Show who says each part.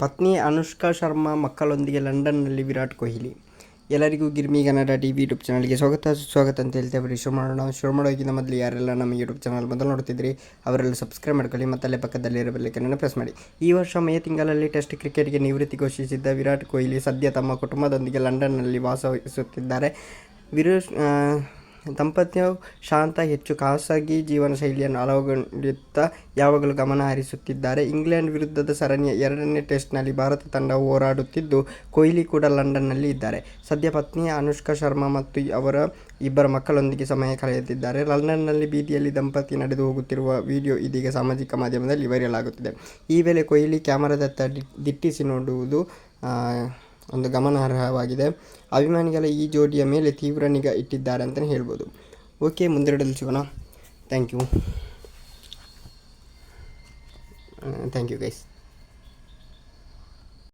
Speaker 1: ಪತ್ನಿ ಅನುಷ್ಕಾ ಶರ್ಮಾ ಮಕ್ಕಳೊಂದಿಗೆ ಲಂಡನ್ನಲ್ಲಿ ವಿರಾಟ್ ಕೊಹ್ಲಿ. ಎಲ್ಲರಿಗೂ Girmi Kannada T V YouTube ಚಾನಲ್ಗೆ ಸ್ವಾಗತ ಸ್ವಾಗತ ಅಂತ ಹೇಳ್ತೇವೆ ಶುರು ಮಾಡೋಣ ಶುರು ಮಾಡೋಕ್ಕಿಂತ ಮೊದಲು ಯಾರೆಲ್ಲ ನಮ್ಮ ಯೂಟ್ಯೂಬ್ ಚಾನಲ್ ಮೊದಲು ನೋಡ್ತಿದ್ರಿ ಅವರೆಲ್ಲ ಸಬ್ಸ್ಕ್ರೈಬ್ ಮಾಡ್ಕೊಳ್ಳಿ ಮತ್ತು ಅಲ್ಲೇ ಪಕ್ಕದಲ್ಲಿರೋ ಬೆಲ್ಲೈಕನ್ನು ಪ್ರೆಸ್ ಮಾಡಿ. ಈ ವರ್ಷ ಮೇ ತಿಂಗಳಲ್ಲಿ ಟೆಸ್ಟ್ ಕ್ರಿಕೆಟ್ಗೆ ನಿವೃತ್ತಿ ಘೋಷಿಸಿದ್ದ ವಿರಾಟ್ ಕೊಹ್ಲಿ ಸದ್ಯ ತಮ್ಮ ಕುಟುಂಬದೊಂದಿಗೆ ಲಂಡನ್ನಲ್ಲಿ ವಾಸವಹಿಸುತ್ತಿದ್ದಾರೆ ವಿರುಷ್ ಆ, ದಂಪತಿಯು ಶಾಂತ, ಹೆಚ್ಚು ಖಾಸಗಿ ಜೀವನ ಶೈಲಿಯನ್ನು ಅಳವಡಿಸುತ್ತಾ ಯಾವಾಗಲೂ ಗಮನ ಹರಿಸುತ್ತಿದ್ದಾರೆ. ಇಂಗ್ಲೆಂಡ್ ವಿರುದ್ಧದ ಸರಣಿಯ ಎರಡನೇ ಟೆಸ್ಟ್ನಲ್ಲಿ ಭಾರತ ತಂಡ ಹೋರಾಡುತ್ತಿದ್ದು, ಕೊಹ್ಲಿ ಕೂಡ ಲಂಡನ್ನಲ್ಲಿ ಇದ್ದಾರೆ. ಸದ್ಯ ಪತ್ನಿ ಅನುಷ್ಕಾ ಶರ್ಮಾ ಮತ್ತು ಅವರ ಇಬ್ಬರ ಮಕ್ಕಳೊಂದಿಗೆ ಸಮಯ ಕಳೆಯುತ್ತಿದ್ದಾರೆ. ಲಂಡನ್ನಲ್ಲಿ ಬೀದಿಯಲ್ಲಿ ದಂಪತಿ ನಡೆದು ಹೋಗುತ್ತಿರುವ ವಿಡಿಯೋ ಇದೀಗ ಸಾಮಾಜಿಕ ಮಾಧ್ಯಮದಲ್ಲಿ ವೈರಲ್ ಆಗುತ್ತಿದೆ. ಈ ವೇಳೆ ಕೊಹ್ಲಿ ಕ್ಯಾಮರಾದತ್ತ ದಿಟ್ಟಿಸಿ ನೋಡುವುದು ಒಂದು ಗಮನಾರ್ಹವಾಗಿದೆ. ಅಭಿಮಾನಿಗಳ ಈ ಜೋಡಿಯ ಮೇಲೆ ತೀವ್ರ ನಿಗಾ ಇಟ್ಟಿದ್ದಾರೆ ಅಂತಲೇ ಹೇಳ್ಬೋದು. ಓಕೆ ಮುಂದೆಡಲು ಸಿಗೋಣ. Thank you thank you guys